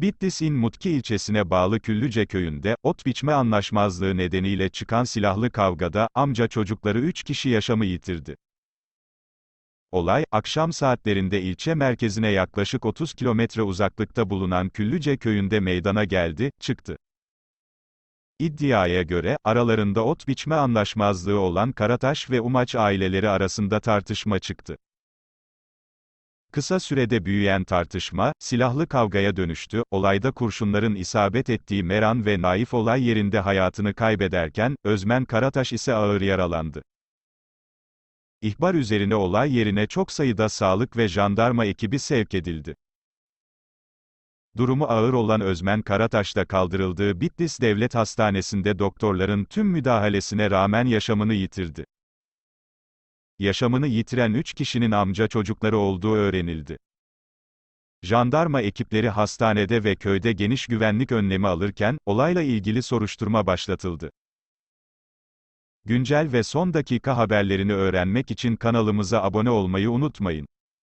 Bitlis'in Mutki ilçesine bağlı Küllüce köyünde, ot biçme anlaşmazlığı nedeniyle çıkan silahlı kavgada, amca çocukları 3 kişi yaşamı yitirdi. Olay, akşam saatlerinde ilçe merkezine yaklaşık 30 kilometre uzaklıkta bulunan Küllüce köyünde meydana geldi, çıktı. İddiaya göre, aralarında ot biçme anlaşmazlığı olan Karataş ve Umaç aileleri arasında tartışma çıktı. Kısa sürede büyüyen tartışma, silahlı kavgaya dönüştü, olayda kurşunların isabet ettiği Meran ve Naif olay yerinde hayatını kaybederken, Özmen Karataş ise ağır yaralandı. İhbar üzerine olay yerine çok sayıda sağlık ve jandarma ekibi sevk edildi. Durumu ağır olan Özmen Karataş'ta kaldırıldığı Bitlis Devlet Hastanesi'nde doktorların tüm müdahalesine rağmen yaşamını yitirdi. Yaşamını yitiren 3 kişinin amca çocukları olduğu öğrenildi. Jandarma ekipleri hastanede ve köyde geniş güvenlik önlemi alırken, olayla ilgili soruşturma başlatıldı. Güncel ve son dakika haberlerini öğrenmek için kanalımıza abone olmayı unutmayın.